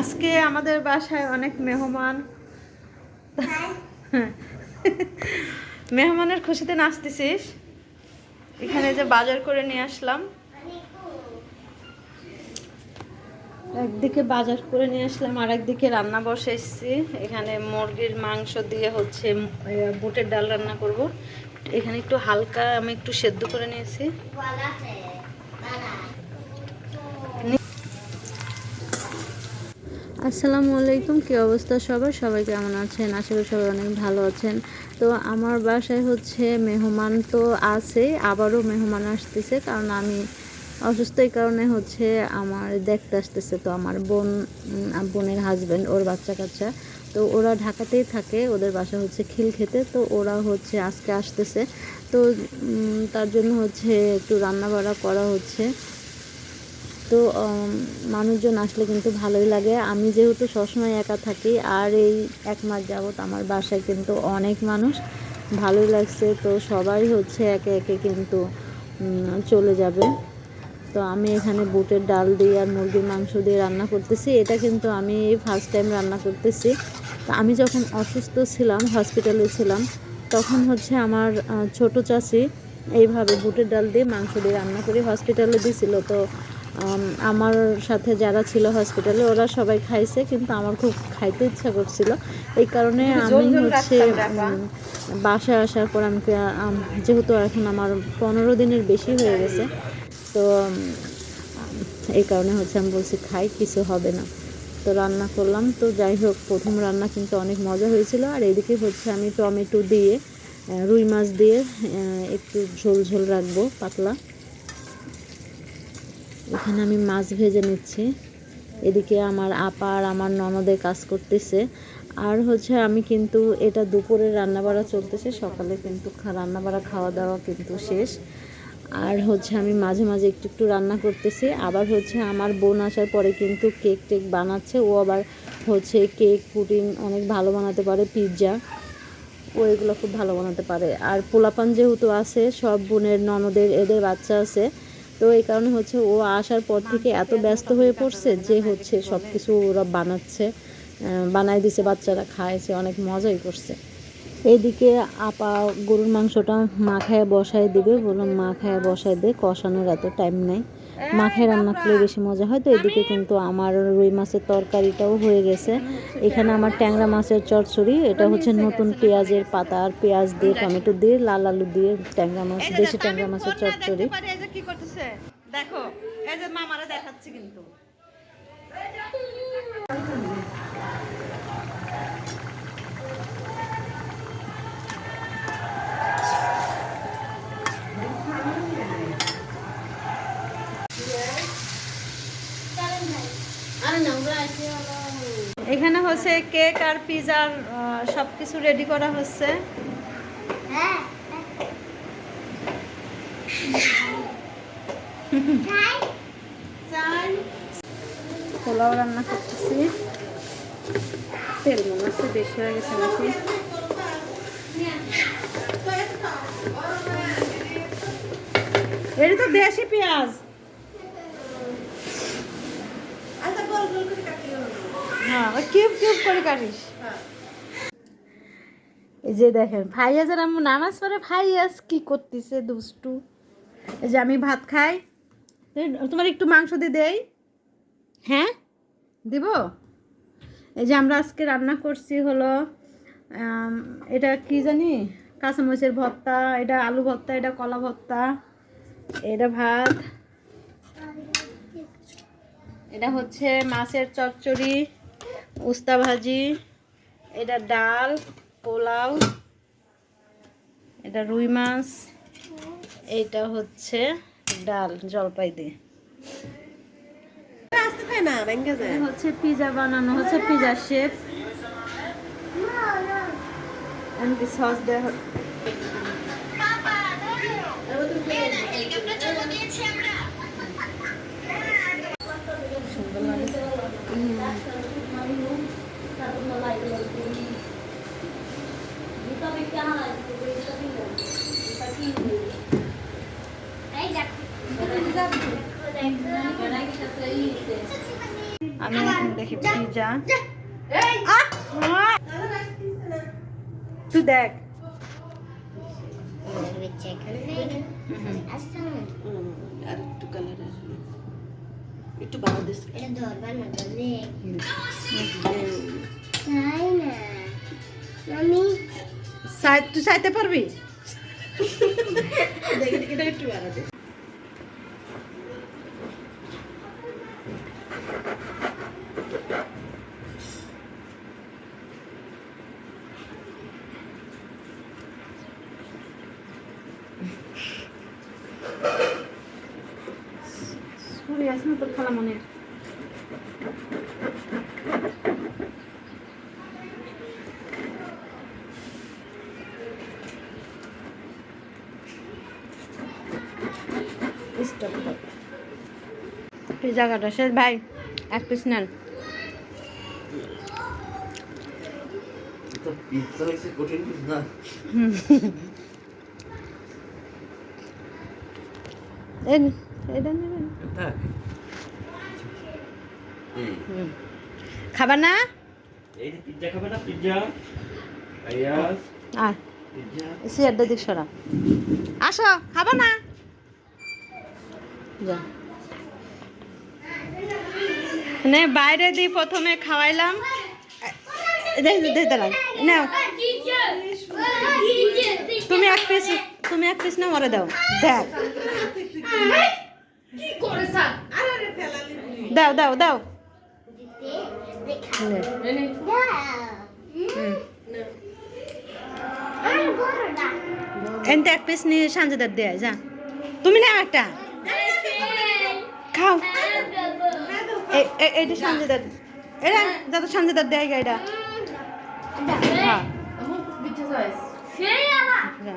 আজকে আমাদের বাসায় অনেক মেহমান। মেহমানের খুশিতে নাচতেছিস। এখানে যে বাজার করে নিয়ে আসলাম। একদিকে বাজার করে নিয়ে আসলাম আর একদিকে রান্না বসাইছি। এখানে মুরগির মাংস দিয়ে হচ্ছে বুটের ডাল রান্না করব। এখানে একটু হালকা আমি একটু সেদ্ধ করে নিয়েছি। আসসালামু আলাইকুম, কী অবস্থা সবার? সবাই কেমন আছেন? আশা করি সবাই অনেক ভালো আছেন। তো আমার বাসায় হচ্ছে মেহমান তো আছে, আবারও মেহমান আসতেছে কারণ আমি অসুস্থ এই কারণে হচ্ছে আমার দেখতে আসতেছে তো আমার বোন বোনের হাজব্যান্ড ওর বাচ্চা কাচ্চা। তো ওরা ঢাকাতেই থাকে, ওদের বাসা হচ্ছে খিল খেতে তো ওরা হচ্ছে আজকে আসতেছে। তো তার জন্য হচ্ছে একটু রান্না বাড়া করা হচ্ছে। তো উম, মানুষজন আসলে কিন্তু ভালোই লাগে। আমি যেহেতু সবসময় একা থাকি আর এই এক মাস যাবত আমার বাসায় কিন্তু অনেক মানুষ। ভালোই লাগছে তো সবাই হচ্ছে একে একে কিন্তু চলে যাবে। তো আমি এখানে বুটের ডাল দিয়ে আর মুরগির মাংস দিয়ে রান্না করতেছি। এটা কিন্তু আমি ফার্স্ট টাইম রান্না করতেছি। তো আমি যখন অসুস্থ ছিলাম হসপিটালে ছিলাম তখন হচ্ছে আমার ছোট চাচি এইভাবে বুটের ডাল দিয়ে মাংস দিয়ে রান্না করে হসপিটালে দিছিল। তো আমার সাথে যারা ছিল হসপিটালে ওরা সবাই খাইছে কিন্তু আমার খুব খাইতে ইচ্ছা করছিল। এই কারণে আমি হচ্ছে বাসায় আসার পর আমি যেহেতু এখন আমার পনেরো দিনের বেশি হয়ে গেছে তো এই কারণে হচ্ছে আমি বলছি খাই কিছু হবে না। তো রান্না করলাম তো যাই হোক প্রথম রান্না কিন্তু অনেক মজা হয়েছিল আর এইদিকে হচ্ছে আমি টমেটো দিয়ে রুই মাছ দিয়ে একটু ঝোল ঝোল রাখব পাতলা। এখানে আমি মাছ ভেজে নিচ্ছি। এদিকে আমার আপা আর আমার ননদে কাজ করতেছে। আর হচ্ছে আমি কিন্তু এটা দুপুরে রান্নাবাড়া চলতেছে, সকালে কিন্তু রান্নাবাড়া খাওয়া দাওয়া কিন্তু শেষ। আর হচ্ছে আমি মাঝে মাঝে একটু একটু রান্না করতেছি। আবার হচ্ছে আমার বোন আসার পরে কিন্তু কেক টেক বানাচ্ছে। ও আবার হচ্ছে কেক, পুডিং অনেক ভালো বানাতে পারে, পিৎজা। ও এগুলো খুব ভালো বানাতে পারে। আর পোলাপান যেহেতু আছে, সব বোনের, ননদের, এদের বাচ্চা আছে। তো এই কারণে হচ্ছে ও আসার পর থেকে এত ব্যস্ত হয়ে পড়ছে যে হচ্ছে সব কিছু ওরা বানাচ্ছে বানাই দিছে, বাচ্চারা খায়ছে অনেক মজাই করছে। এইদিকে আপা গরুর মাংসটা মাখায় বসায় দিবে, বললাম মাখায় বসায় দে, কষানোর এত টাইম নেই। মাখায় রান্না করলে বেশি মজা হয় তো এদিকে কিন্তু আমার রুই মাছের তরকারিটাও হয়ে গেছে। এখানে আমার ট্যাংরা মাছের চচ্চড়ি এটা হচ্ছে নতুন পেঁয়াজের পাতা আর পেঁয়াজ দিয়ে টমেটো দিয়ে লাল আলু দিয়ে ট্যাংরা মাছ দেশি ট্যাংরা মাছের চচ্চড়ি। দেখো এই যে মামারা দেখাচ্ছে কিন্তু। এখানে হচ্ছে কেক আর পিজার সব কিছু রেডি করা হচ্ছে। পোলাও রান্না করতেছি। তেল মনে হচ্ছে বেশি হয়ে গেছে নাকি? এটা তো দেশি পেঁয়াজ। হ্যাঁ কিউব কিউব করে কাটিস। এই যে দেখেন ফাইয়াজের আমি নামাজ পড়ে ফাইয়াজ কি করতেছে দুষ্টু? এই যে আমি ভাত খাই। তোমার একটু মাংস দিয়ে দেই। হ্যাঁ? দিব? এই যে আমরা আজকে রান্না করছি হলো এটা কি জানি? কাঁচামরিচের ভর্তা, এটা আলু ভর্তা, এটা কলা ভর্তা, এটা ভাত। এটা হচ্ছে মাছের চচ্চড়ি। উস্তা ভাজি এটা ডাল পোলাও এটা রুই মাছ এইটা হচ্ছে ডাল জলপাই দিয়ে হচ্ছে পিজা বানানো হচ্ছে পিজা শেপ এমনি সস দেওয়া সুন্দর লাগছে আমি দেখি পিজা তুই দেখ আর একটু একটু বাংলাদেশ সাই- তুই চাইতে পারবি? এটা একটু বাড়াতে ছুরি আছে না তোর খালা মনে পিজা কাটা শেষ ভাই এক পিস নেন পিৎজা হয়েছে কঠিন না এই নে, এটা নেবেন থাক এই হুম। খাবার না? এই যে পিৎজা খাবে না? পিৎজা আয়াস আর দিক সরা। আসো খাব না? যা। মানে বাইরে দিয়ে প্রথমে খাওয়াইলাম। নাও। তুমি এক পিস তুমি এক পিস না মরে দাও। দেখ। দাও দাও দাও। নে। হুম। এনতে এক পিস নিয়ে সাঞ্জেদার দেয় যা। তুমি নাও একটা। খাও। এ- এ- এইটা সাঞ্জেদার এরা যাতে সাঞ্জেদার দেয় গা এটা। খা। যা।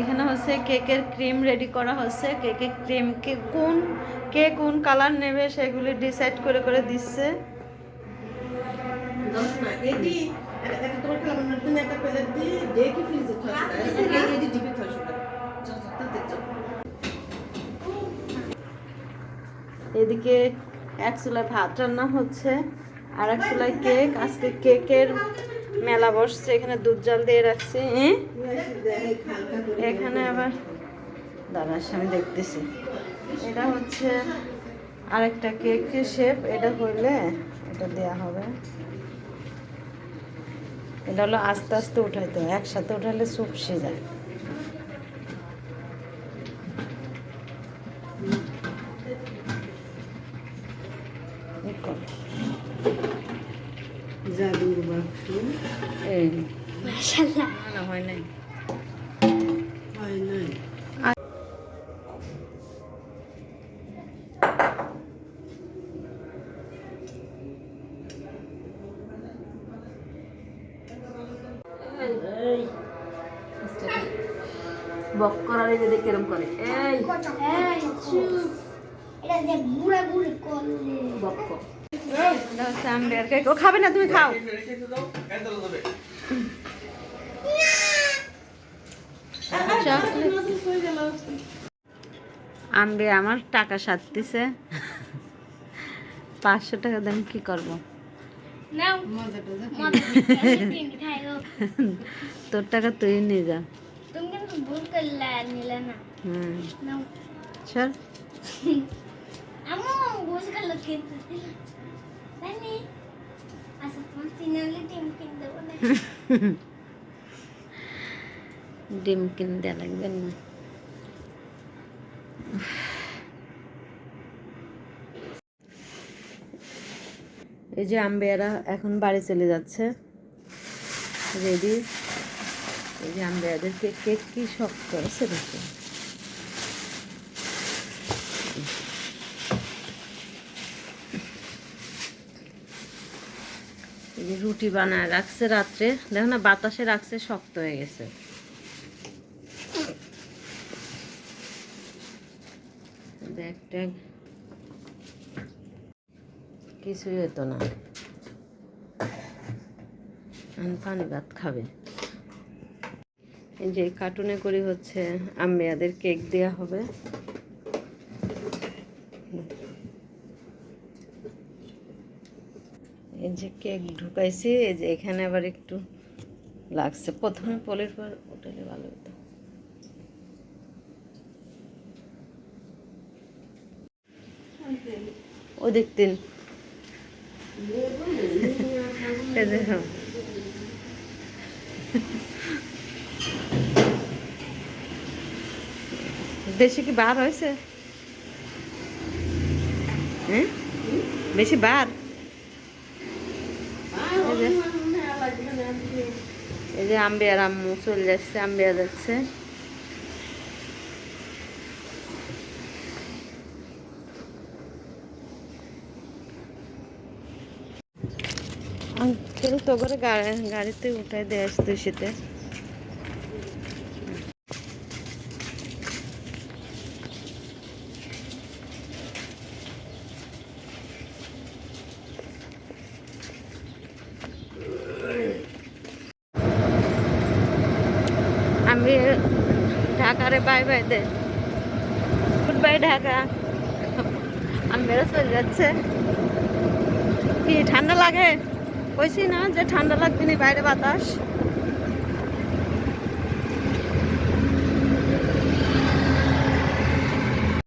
এখানে হচ্ছে কেকের ক্রিম রেডি করা হচ্ছে। কেকের ক্রিম কে কোন কে কোন কালার নেবে সেগুলি ডিসাইড করে করে দিচ্ছে। এটি তোমার খেলা মনে তুমি একটা প্লেট দিয়ে এটি ডিপে খাওয়া তাতে চল এদিকে এক চুলায় ভাত রান্না হচ্ছে আর এক চুলায় কেক। আজকে কেকের মেলা বসছে এখানে দুধ জল দিয়ে রাখছি এ? এখানে আবার দাঁড়াস আমি দেখতেছি। এটা হচ্ছে আরেকটা কেকের শেপ এটা করলে এটা দেয়া হবে। এটা হলো আস্তে আস্তে উঠাইতে হয় একসাথে উঠালে চুপসে যায় এই কর। জাদুর বাক্স এই না, না হয় নাই হয় নাই বক করার এই দেখে এরকম করে। এই। ও খাবে না তুমি খাও। আম্বে আমার টাকা সারতেছে। পাঁচশো টাকা দেন কি করব? নাও। মজাটা যা মজা খাইও। তোর টাকা তুই নিয়ে যা। ভুল করলে নিলে না হুম চল আমু বুঝ গেল কিন্তু জানি আচ্ছা তোমার তিনালে টিম কিনে দেবো না ডিম কিনে দেওয়া লাগবে না এই যে আম্বেয়ারা এখন বাড়ি চলে যাচ্ছে। রেডি এই যে আম্বেয়াদের কেক কেক কি শক্ত আছে দেখো। রুটি বানায় রাখছে রাত্রে। দেখো না, বাতাসে রাখছে, শক্ত হয়ে গেছে। ট্যাগ কিছুই হতো না। পানি ভাত খাবে। এই যে কার্টুনে করে হচ্ছে আম্মেয়াদের কেক দেওয়া হবে। এই যে কেক ঢুকাইছি, এই যে এখানে আবার একটু লাগছে। প্রথমে পলের পর উঠালে ভালো হতো। ও দেখতেন। এই দেখো বেশি কি বার হয়েছে? হ্যাঁ বেশি বার? এই যে- এই যে আম্বে আর আম্মু চলে যাচ্ছে, আম্বিয়া যাচ্ছে। তো করে গাড়ি গাড়িতে উঠাই দিয়ে আসতে শীতে ঢাকারে বাই বাই দে। Good bye Dhaka. আমি বেরো চলে যাচ্ছে। কি, ঠান্ডা লাগে? কইছি না যে ঠান্ডা লাগবে না বাইরে বাতাস।